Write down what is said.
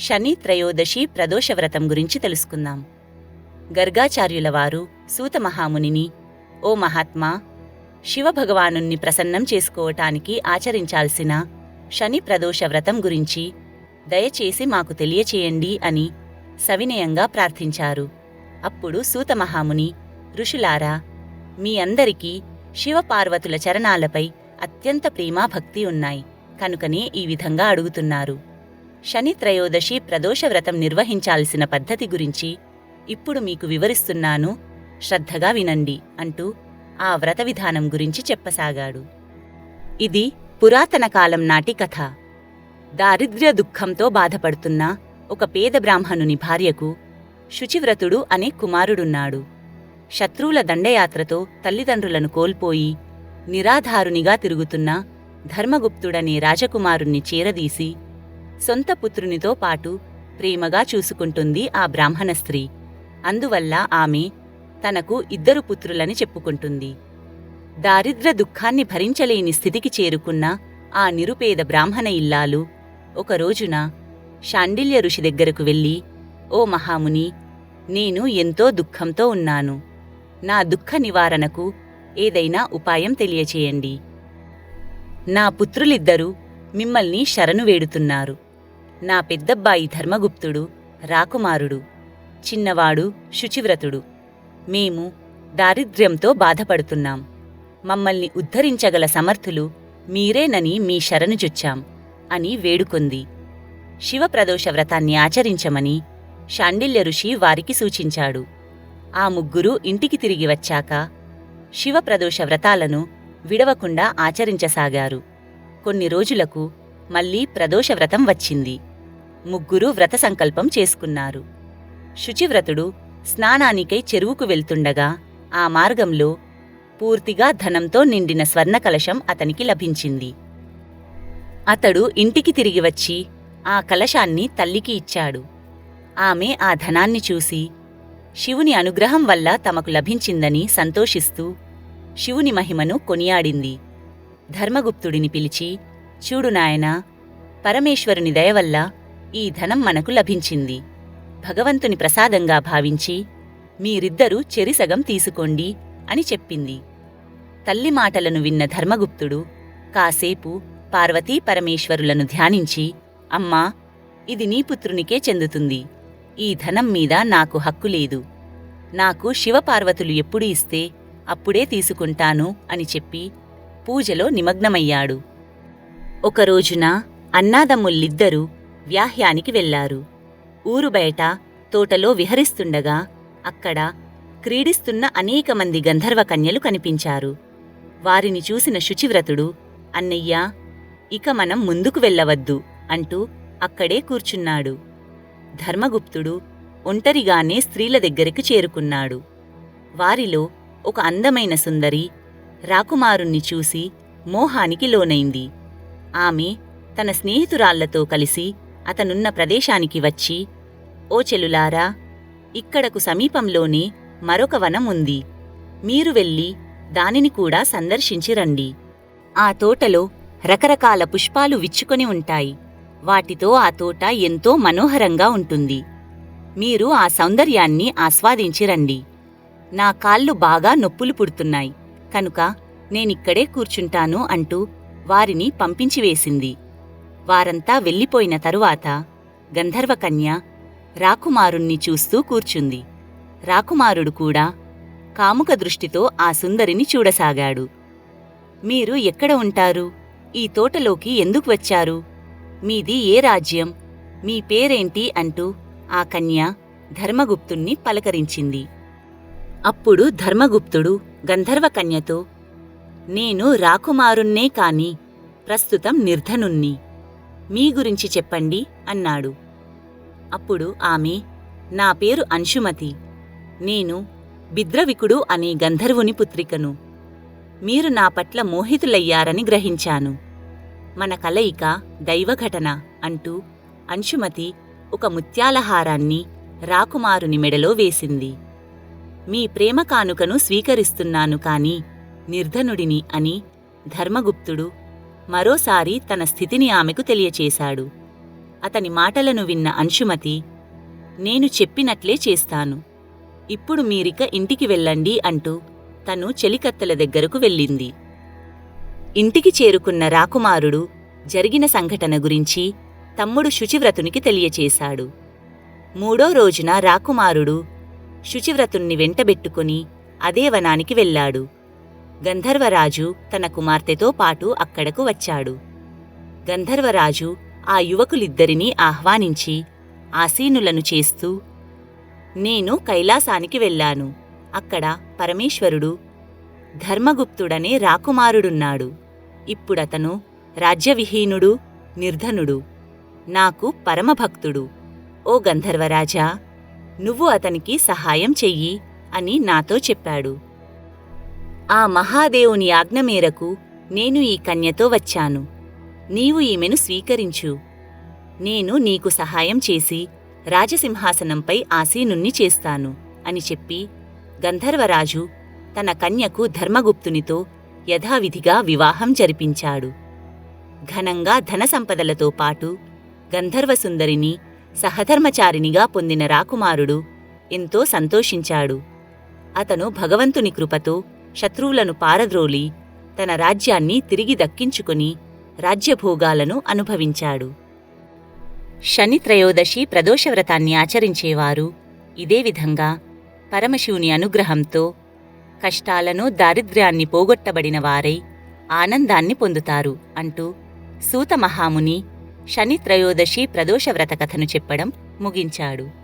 శని త్రయోదశి ప్రదోషవ్రతం గురించి తెలుసుకుందాం. గర్గాచార్యుల వారు సూతమహామునిని ఓ మహాత్మా శివభగవానుణ్ణి ప్రసన్నం చేసుకోవటానికి ఆచరించాల్సిన శని ప్రదోష వ్రతం గురించి దయచేసి మాకు తెలియచేయండి అని సవినయంగా ప్రార్థించారు. అప్పుడు సూతమహాముని ఋషులారా మీ అందరికీ శివపార్వతుల చరణాలపై అత్యంత ప్రేమాభక్తి ఉన్నాయి కనుకనే ఈ విధంగా అడుగుతున్నారు. శని త్రయోదశి ప్రదోష వ్రతం నిర్వహించాల్సిన పద్ధతి గురించి ఇప్పుడు మీకు వివరిస్తున్నాను. శ్రద్ధగా వినండి అంటూ ఆ వ్రత విధానం గురించి చెప్పసాగాడు. ఇది పురాతన కాలం నాటి కథ. దారిద్ర్య దుఃఖంతో బాధపడుతున్న ఒక పేద బ్రాహ్మణుని భార్యకు శుచివ్రతుడు అనే కుమారుడున్నాడు. శత్రువుల దండయాత్రతో తల్లిదండ్రులను కోల్పోయి నిరాధారునిగా తిరుగుతున్న ధర్మగుప్తుడనే రాజకుమారుణ్ణి చేరదీసి సొంత పుత్రునితో పాటు ప్రేమగా చూసుకుంటుంది ఆ బ్రాహ్మణ స్త్రీ. అందువల్ల ఆమె తనకు ఇద్దరు పుత్రులని చెప్పుకుంటుంది. దారిద్ర దుఃఖాన్ని భరించలేని స్థితికి చేరుకున్న ఆ నిరుపేద బ్రాహ్మణ ఇల్లాలు ఒకరోజున షాండిల్య శాండిల్య ఋషి దగ్గరకు వెళ్ళి ఓ మహాముని నేను ఎంతో దుఃఖంతో ఉన్నాను. నా దుఃఖ నివారణకు ఏదైనా ఉపాయం తెలియచేయండి. నా పుత్రులిద్దరూ మిమ్మల్ని శరణు వేడుతున్నారు. నా పెద్దబ్బాయి ధర్మగుప్తుడు రాకుమారుడు చిన్నవాడు శుచివ్రతుడు. మేము దారిద్ర్యంతో బాధపడుతున్నాం. మమ్మల్ని ఉద్ధరించగల సమర్థులు మీరేనని మీ శరణుజొచ్చాం అని వేడుకొంది. శివప్రదోష వ్రతాన్ని ఆచరించమని షాండిల్య ఋషి వారికి సూచించాడు. ఆ ముగ్గురు ఇంటికి తిరిగి వచ్చాక శివప్రదోష వ్రతాలను విడవకుండా ఆచరించసాగారు. కొన్ని రోజులకు మళ్ళీ ప్రదోష వ్రతం వచ్చింది. ముగ్గురు వ్రత సంకల్పం చేసుకున్నారు. శుచివ్రతుడు స్నానానికై చెరువుకు వెళ్తుండగా ఆ మార్గంలో పూర్తిగా ధనంతో నిండిన స్వర్ణకలశం అతనికి లభించింది. అతడు ఇంటికి తిరిగి వచ్చి ఆ కలశాన్ని తల్లికి ఇచ్చాడు. ఆమె ఆ ధనాన్ని చూసి శివుని అనుగ్రహం వల్ల తమకు లభించిందని సంతోషిస్తూ శివుని మహిమను కొనియాడింది. ధర్మగుప్తుడిని పిలిచి చూడు నాయనా పరమేశ్వరుని దయవల్ల ఈ ధనం మనకు లభించింది. భగవంతుని ప్రసాదంగా భావించి మీరిద్దరూ చెరిసగం తీసుకోండి అని చెప్పింది. తల్లి మాటలను విన్న ధర్మగుప్తుడు కాసేపు పార్వతీ పరమేశ్వరులను ధ్యానించి అమ్మా ఇది నీ పుత్రునికే చెందుతుంది. ఈ ధనం మీద నాకు హక్కు లేదు. నాకు శివపార్వతులు ఎప్పుడు ఇస్తే అప్పుడే తీసుకుంటాను అని చెప్పి పూజలో నిమగ్నమయ్యాడు. ఒకరోజున అన్నాదమ్ముళ్ళిద్దరూ వ్యాహ్యానికి వెళ్ళారు ఊరు బయట తోటలో విహరిస్తుండగా అక్కడ క్రీడిస్తున్న అనేక మంది గంధర్వ కన్యలు కనిపించారు. వారిని చూసిన శుచివ్రతుడు అన్నయ్యా ఇక మనం ముందుకు వెళ్ళవద్దు అంటూ అక్కడే కూర్చున్నాడు. ధర్మగుప్తుడు ఒంటరిగానే స్త్రీల దగ్గరికి చేరుకున్నాడు. వారిలో ఒక అందమైన సుందరి రాకుమారుణ్ణి చూసి మోహానికి లోనైంది. ఆమె తన స్నేహితురాళ్ళతో కలిసి అతనున్న ప్రదేశానికి వచ్చి ఓ చెలులారా ఇక్కడకు సమీపంలోనే మరొక వనం ఉంది. మీరు వెళ్ళి దానిని కూడా సందర్శించి రండి. ఆ తోటలో రకరకాల పుష్పాలు విచ్చుకొని ఉంటాయి. వాటితో ఆ తోట ఎంతో మనోహరంగా ఉంటుంది. మీరు ఆ సౌందర్యాన్ని ఆస్వాదించి రండి. నా కాళ్ళు బాగా నొప్పులు పుడుతున్నాయి. కనుక నేనిక్కడే కూర్చుంటాను అంటూ వారిని పంపించివేసింది వారంతా వెళ్ళిపోయిన తరువాత గంధర్వకన్య రాకుమారుణ్ణి చూస్తూ కూర్చుంది. రాకుమారుడు కూడా కాముక దృష్టితో ఆ సుందరిని చూడసాగాడు. మీరు ఎక్కడ ఉంటారు? ఈ తోటలోకి ఎందుకు వచ్చారు? మీది ఏ రాజ్యం? మీ పేరేంటి? అంటూ ఆ కన్య ధర్మగుప్తుణ్ణి పలకరించింది. అప్పుడు ధర్మగుప్తుడు గంధర్వకన్యతో నేను రాకుమారున్నే కాని ప్రస్తుతం నిర్ధనుణ్ణి. మీ గురించి చెప్పండి అన్నాడు. అప్పుడు ఆమె నా పేరు అంశుమతి. నేను బిద్రవికుడు అనే గంధర్వుని పుత్రికను. మీరు నా పట్ల మోహితులయ్యారని గ్రహించాను. మన కలయిక దైవఘటన అంటూ అంశుమతి ఒక ముత్యాలహారాన్ని రాకుమారుని మెడలో వేసింది. మీ ప్రేమ కానుకను స్వీకరిస్తున్నాను కాని నిర్ధనుడిని అని ధర్మగుప్తుడు మరోసారి తన స్థితిని ఆమెకు తెలియచేశాడు. అతని మాటలను విన్న అంశుమతి నేను చెప్పినట్లే చేస్తాను. ఇప్పుడు మీరిక ఇంటికి వెళ్ళండి అంటూ తను చెలికత్తెల దగ్గరకు వెళ్ళింది. ఇంటికి చేరుకున్న రాకుమారుడు జరిగిన సంఘటన గురించి తమ్ముడు శుచివ్రతునికి తెలియచేశాడు. మూడో రోజున రాకుమారుడు శుచివ్రతుణ్ణి వెంటబెట్టుకుని అదే వనానికి వెళ్ళాడు. గంధర్వరాజు తన కుమార్తెతో పాటు అక్కడకు వచ్చాడు. గంధర్వరాజు ఆ యువకులిద్దరినీ ఆహ్వానించి ఆసీనులను చేస్తూ నేను కైలాసానికి వెళ్ళాను. అక్కడ పరమేశ్వరుడు ధర్మగుప్తుడనే రాకుమారుడున్నాడు. ఇప్పుడతను రాజ్యవిహీనుడు నిర్ధనుడు. నాకు పరమభక్తుడు. ఓ గంధర్వరాజా నువ్వు అతనికి సహాయం చెయ్యి అని నాతో చెప్పాడు. ఆ మహాదేవుని ఆజ్ఞ మేరకు నేను ఈ కన్యతో వచ్చాను. నీవు ఈమెను స్వీకరించు. నేను నీకు సహాయం చేసి రాజసింహాసనంపై ఆసీనుణ్ణి చేస్తాను అని చెప్పి గంధర్వరాజు తన కన్యకు ధర్మగుప్తునితో యథావిధిగా వివాహం జరిపించాడు. ఘనంగా ధనసంపదలతో పాటు గంధర్వసుందరిని సహధర్మచారినిగా పొందిన రాకుమారుడు ఎంతో సంతోషించాడు. అతను భగవంతుని కృపతో శత్రువులను పారద్రోలి తన రాజ్యాన్ని తిరిగి దక్కించుకుని రాజ్యభోగాలను అనుభవించాడు. శని త్రయోదశి ప్రదోషవ్రతాన్ని ఆచరించేవారు. ఇదే విధంగా పరమశివుని అనుగ్రహంతో కష్టాలను దారిద్ర్యాన్ని పోగొట్టబడిన వారై ఆనందాన్ని పొందుతారు అంటూ సూత మహాముని శని త్రయోదశి ప్రదోషవ్రత కథను చెప్పడం ముగించాడు.